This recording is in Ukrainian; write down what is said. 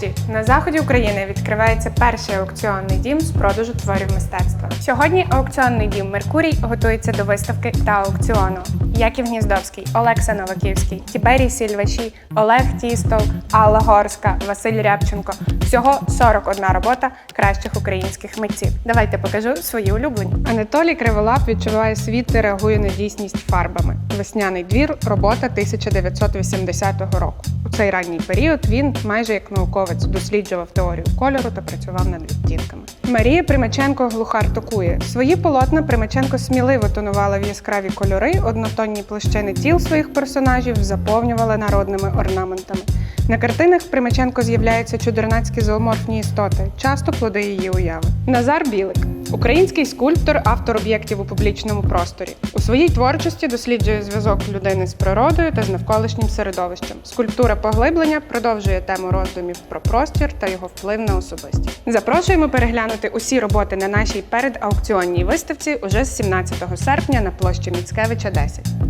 Нарешті на заході України відкривається перший аукціонний дім з продажу творів мистецтва. Сьогодні аукціонний дім Меркурій готується до виставки та аукціону. Яків Гніздовський, Олекса Новаківський, Тіберій Сільвачі, Олег Тістов, Алла Горська, Василь Рябченко. Всього 41 робота кращих українських митців. Давайте покажу свої улюблені. Анатолій Криволап відчуває світ і реагує на дійсність фарбами. Весняний двір робота 1980 року. Цей ранній період він, майже як науковець, досліджував теорію кольору та працював над відтінками. Марія Примаченко глухар токує. Свої полотна Примаченко сміливо тонувала в яскраві кольори, однотонні площини тіл своїх персонажів заповнювала народними орнаментами. На картинах Примаченко з'являються чудернацькі зооморфні істоти, часто плоди її уяви. Назар Білик український скульптор, автор об'єктів у публічному просторі. У своїй творчості досліджує зв'язок людини з природою та з навколишнім середовищем. Скульптура поглиблення продовжує тему роздумів про простір та його вплив на особистість. Запрошуємо переглянути усі роботи на нашій передаукціонній виставці уже з 17 серпня на площі Міцкевича 10.